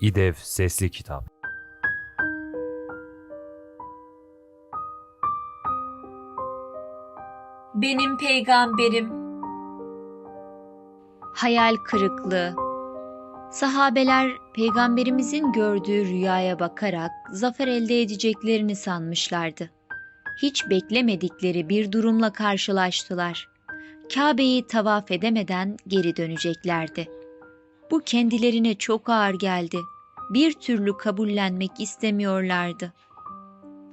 İDEV Sesli Kitap Benim peygamberim hayal kırıklığı. Sahabeler peygamberimizin gördüğü rüyaya bakarak zafer elde edeceklerini sanmışlardı. Hiç beklemedikleri bir durumla karşılaştılar. Kabe'yi tavaf edemeden geri döneceklerdi. Bu kendilerine çok ağır geldi. Bir türlü kabullenmek istemiyorlardı.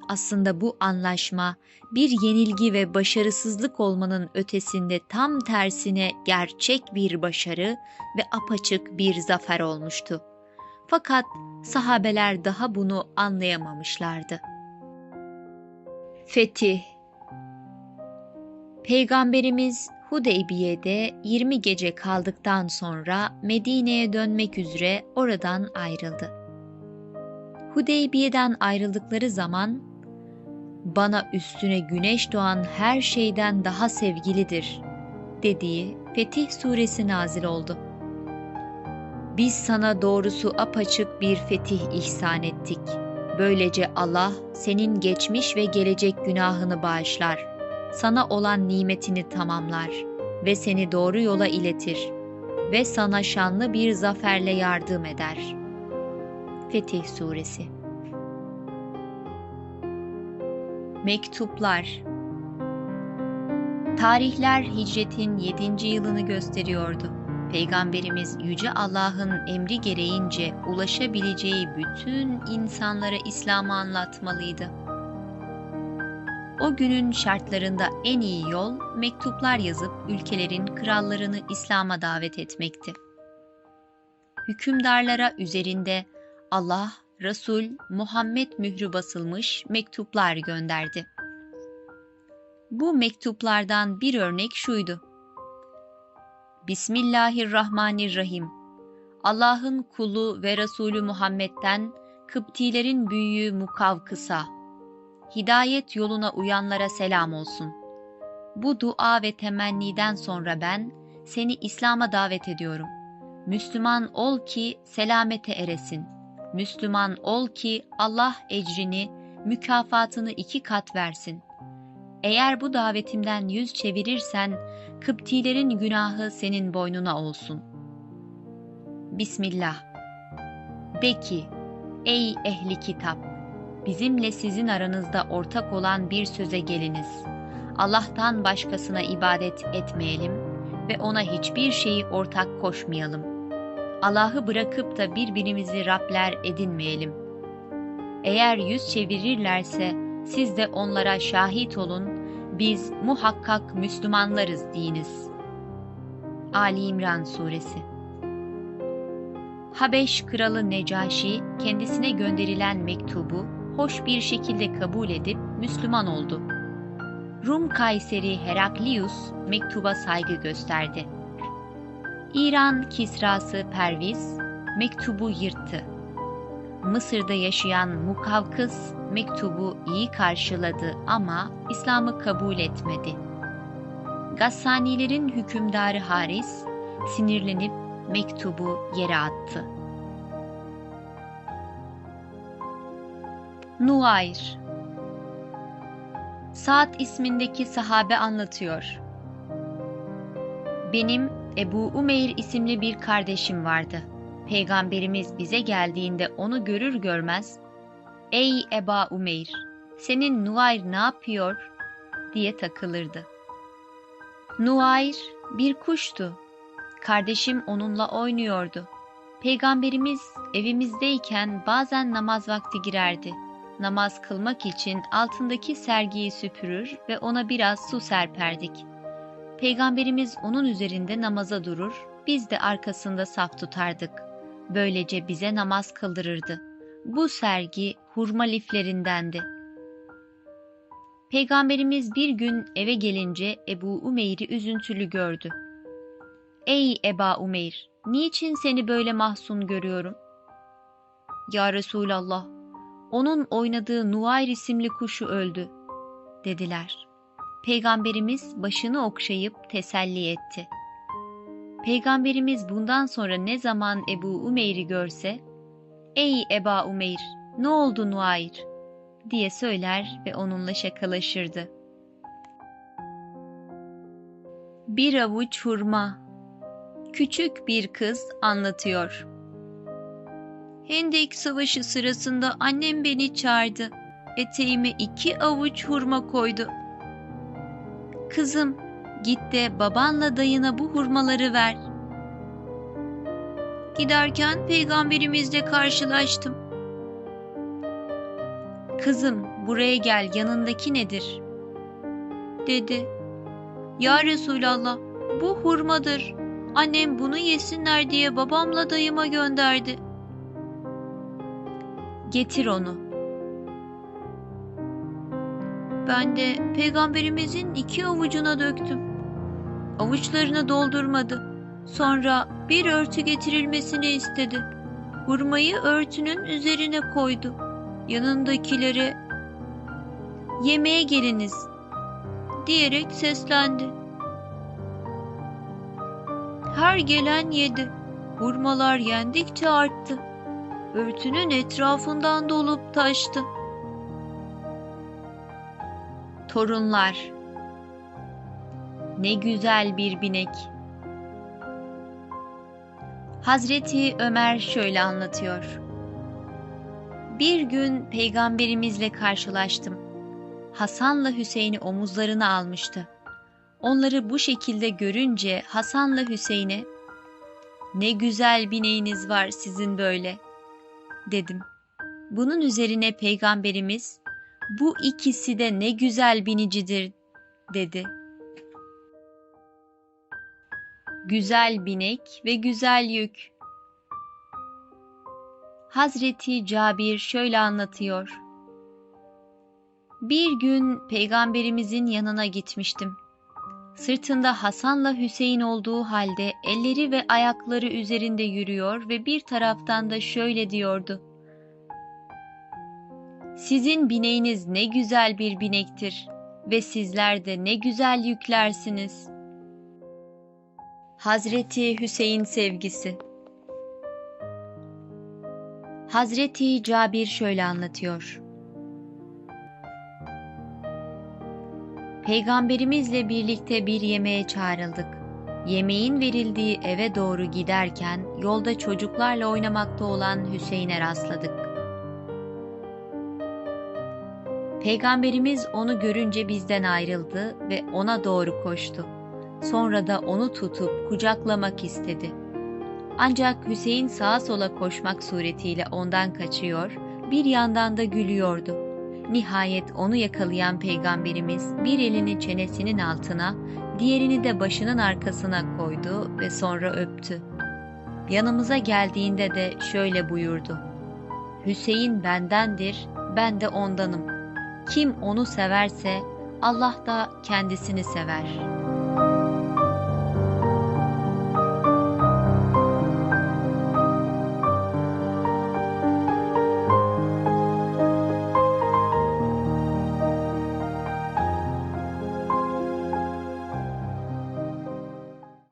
Aslında bu anlaşma bir yenilgi ve başarısızlık olmanın ötesinde tam tersine gerçek bir başarı ve apaçık bir zafer olmuştu. Fakat sahabeler daha bunu anlayamamışlardı. Fetih Peygamberimiz Hudeybiye'de 20 gece kaldıktan sonra Medine'ye dönmek üzere oradan ayrıldı. Hudeybiye'den ayrıldıkları zaman bana üstüne güneş doğan her şeyden daha sevgilidir dediği Fetih suresi nazil oldu. Biz sana doğrusu apaçık bir fetih ihsan ettik. Böylece Allah senin geçmiş ve gelecek günahını bağışlar. Sana olan nimetini tamamlar ve seni doğru yola iletir ve sana şanlı bir zaferle yardım eder. Fetih Suresi Mektuplar Tarihler hicretin 7. yılını gösteriyordu. Peygamberimiz Yüce Allah'ın emri gereğince ulaşabileceği bütün insanlara İslam'ı anlatmalıydı. O günün şartlarında en iyi yol mektuplar yazıp ülkelerin krallarını İslam'a davet etmekti. Hükümdarlara üzerinde Allah Resul Muhammed mührü basılmış mektuplar gönderdi. Bu mektuplardan bir örnek şuydu. Bismillahirrahmanirrahim. Allah'ın kulu ve Resulü Muhammed'den Kıptilerin büyüğü Mukavkıs'a, hidayet yoluna uyanlara selam olsun. Bu dua ve temenniden sonra ben seni İslam'a davet ediyorum. Müslüman ol ki selamete eresin. Müslüman ol ki Allah ecrini, mükafatını iki kat versin. Eğer bu davetimden yüz çevirirsen, Kıptilerin günahı senin boynuna olsun. Bismillah. De ki, ey ehli kitap, bizimle sizin aranızda ortak olan bir söze geliniz. Allah'tan başkasına ibadet etmeyelim ve ona hiçbir şeyi ortak koşmayalım. Allah'ı bırakıp da birbirimizi Rabler edinmeyelim. Eğer yüz çevirirlerse siz de onlara şahit olun, biz muhakkak Müslümanlarız deyiniz. Ali İmran Suresi Habeş kralı Necaşi kendisine gönderilen mektubu hoş bir şekilde kabul edip Müslüman oldu. Rum Kayseri Heraklius mektuba saygı gösterdi. İran Kisrası Perviz mektubu yırttı. Mısır'da yaşayan Mukavkıs mektubu iyi karşıladı ama İslam'ı kabul etmedi. Gassanilerin hükümdarı Haris sinirlenip mektubu yere attı. Nuayr Saad ismindeki sahabe anlatıyor. Benim Ebu Umeyr isimli bir kardeşim vardı. Peygamberimiz bize geldiğinde onu görür görmez, ''Ey Eba Umeyr, senin Nuayr ne yapıyor?'' diye takılırdı. Nuayr bir kuştu. Kardeşim onunla oynuyordu. Peygamberimiz evimizdeyken bazen namaz vakti girerdi. Namaz kılmak için altındaki sergiyi süpürür ve ona biraz su serperdik.'' Peygamberimiz onun üzerinde namaza durur, biz de arkasında saf tutardık. Böylece bize namaz kıldırırdı. Bu sergi hurma liflerindendi. Peygamberimiz bir gün eve gelince Ebu Umeyr'i üzüntülü gördü. Ey Eba Umeyr, niçin seni böyle mahzun görüyorum? Ya Resulallah, onun oynadığı Nuayr isimli kuşu öldü, dediler. Peygamberimiz başını okşayıp teselli etti. Peygamberimiz bundan sonra ne zaman Ebu Umeyr'i görse, ''Ey Eba Umeyr, ne oldu Nuayr?'' diye söyler ve onunla şakalaşırdı. Bir avuç hurma Küçük bir kız anlatıyor. Hendek Savaşı sırasında annem beni çağırdı. Eteğime iki avuç hurma koydu. Kızım, git de babanla dayına bu hurmaları ver. Giderken peygamberimizle karşılaştım. Kızım, buraya gel, yanındaki nedir? Dedi. Ya Resulallah, bu hurmadır. Annem bunu yesinler diye babamla dayıma gönderdi. Getir onu. Ben de peygamberimizin iki avucuna döktüm. Avuçlarını doldurmadı. Sonra bir örtü getirilmesini istedi. Hurmayı örtünün üzerine koydu. Yanındakilere yemeğe geliniz diyerek seslendi. Her gelen yedi. Hurmalar yendikçe arttı. Örtünün etrafından dolup taştı. Torunlar Ne güzel bir binek. Hazreti Ömer şöyle anlatıyor. Bir gün peygamberimizle karşılaştım. Hasan'la Hüseyin'i omuzlarına almıştı. Onları bu şekilde görünce Hasan'la Hüseyin'e "Ne güzel bineğiniz var sizin böyle." Dedim. Bunun üzerine peygamberimiz "Bu ikisi de ne güzel binicidir." dedi. Güzel binek ve güzel yük. Hazreti Cabir şöyle anlatıyor. Bir gün peygamberimizin yanına gitmiştim. Sırtında Hasan'la Hüseyin olduğu halde elleri ve ayakları üzerinde yürüyor ve bir taraftan da şöyle diyordu. Sizin bineğiniz ne güzel bir binektir ve sizler de ne güzel yüklersiniz. Hazreti Hüseyin sevgisi Hazreti Cabir şöyle anlatıyor. Peygamberimizle birlikte bir yemeğe çağrıldık. Yemeğin verildiği eve doğru giderken yolda çocuklarla oynamakta olan Hüseyin'e rastladık. Peygamberimiz onu görünce bizden ayrıldı ve ona doğru koştu. Sonra da onu tutup kucaklamak istedi. Ancak Hüseyin sağa sola koşmak suretiyle ondan kaçıyor, bir yandan da gülüyordu. Nihayet onu yakalayan peygamberimiz bir elini çenesinin altına, diğerini de başının arkasına koydu ve sonra öptü. Yanımıza geldiğinde de şöyle buyurdu. Hüseyin bendendir, ben de ondanım. Kim onu severse Allah da kendisini sever.''